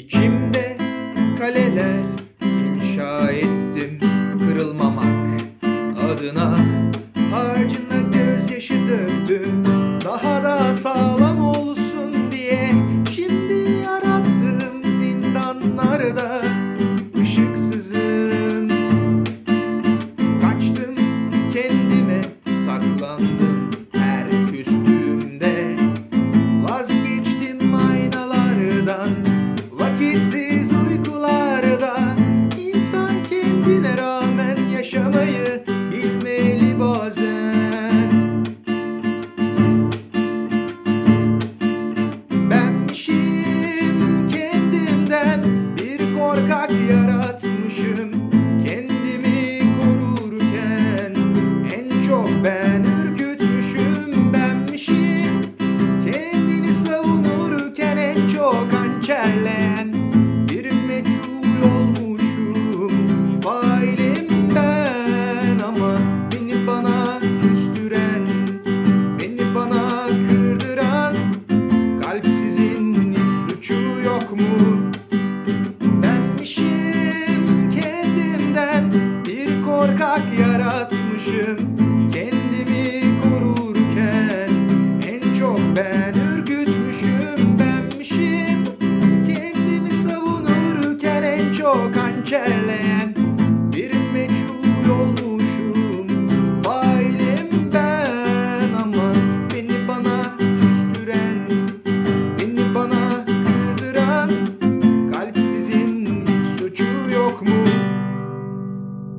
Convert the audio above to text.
İçimde kaleler inşa ettim kırılmamak adına. Harcına gözyaşı döktüm daha da sağlam olsun diye. Şimdi yarattığım zindanlarda ışıksızım. Kaçtım kendime saklandım cancelle